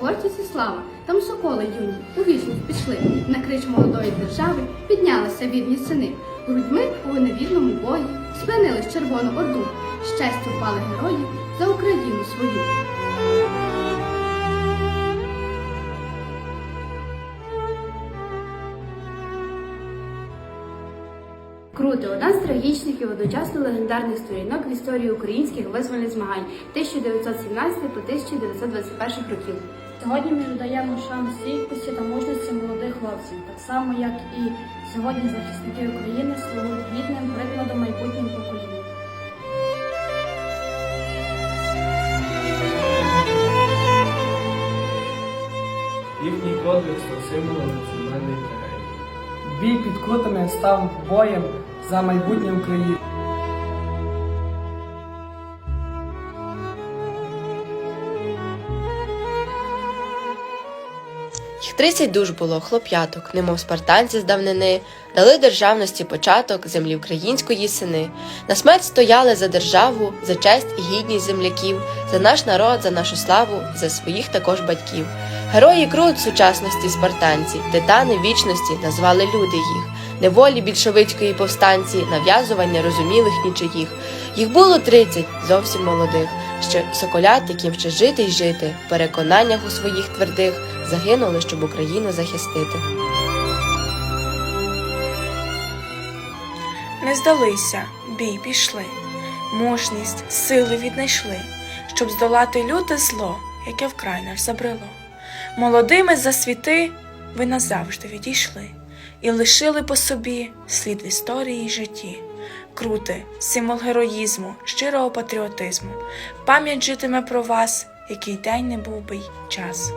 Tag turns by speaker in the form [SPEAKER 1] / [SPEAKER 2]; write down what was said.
[SPEAKER 1] гордість і слава, там соколи юні, у вічність пішли. На крич молодої держави піднялися вірні сини. Грудьми у невірному бої спинились червону орду. Щастя впали герої за Україну свою.
[SPEAKER 2] Крути одна з трагічних і одночасно легендарних сторінок в історії українських визвольних змагань 1917 по 1921 років.
[SPEAKER 3] Сьогодні ми віддаємо шану стійкості та мужності молодих хлопців, так само як і сьогодні захисники України слугують гідним прикладом майбутнім поколінням.
[SPEAKER 4] Їхній подвиг став символом національної трагедії.
[SPEAKER 5] Бій під крутами став боєм за майбутнє України.
[SPEAKER 6] Їх тридцять душ було хлоп'яток, немов спартанці з давнини, дали державності початок землі української сини. На смерть стояли за державу, за честь і гідність земляків, за наш народ, за нашу славу, за своїх також батьків. Герої крут сучасності спартанці, титани вічності назвали люди їх. Неволі більшовицької повстанці, нав'язування розумілих нічиїх. Їх було тридцять, зовсім молодих, ще соколят, яким ще жити й жити, в переконаннях у своїх твердих, загинули, щоб Україну захистити.
[SPEAKER 7] Не здалися, бій пішли, мужність, сили віднайшли, щоб здолати люте зло, яке вкрай наш забрело. Молодими за світи ви назавжди відійшли і лишили по собі слід історії й житті. Крути, символ героїзму, щирого патріотизму. Пам'ять житиме про вас, який день не був би й час.